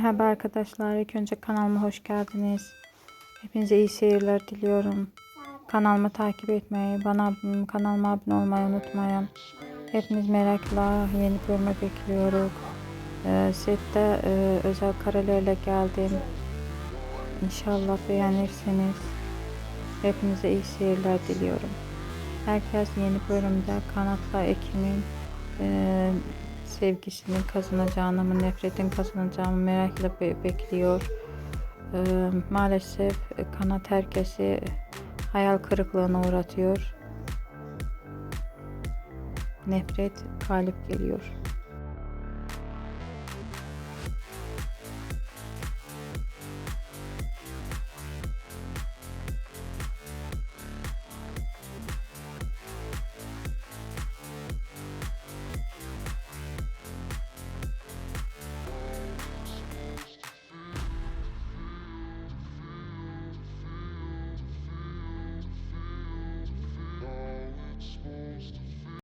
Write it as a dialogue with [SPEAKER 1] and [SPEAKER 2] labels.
[SPEAKER 1] Merhaba arkadaşlar. İlk önce kanalıma hoş geldiniz. Hepinize iyi seyirler diliyorum. Kanalımı takip etmeyi, bana kanalıma abone olmayı unutmayın. Hepiniz merakla yeni bölümü bekliyoruz. Ee, sette e, özel karelerle geldim. İnşallah beğenirsiniz. Hepinize iyi seyirler diliyorum. Herkes yeni bölümde Kanatla Ekim'in e, sevgisinin kazanacağını mı, nefretin kazanacağını mı merakla bekliyor. Ee, maalesef kanat herkesi hayal kırıklığına uğratıyor. Nefret galip geliyor.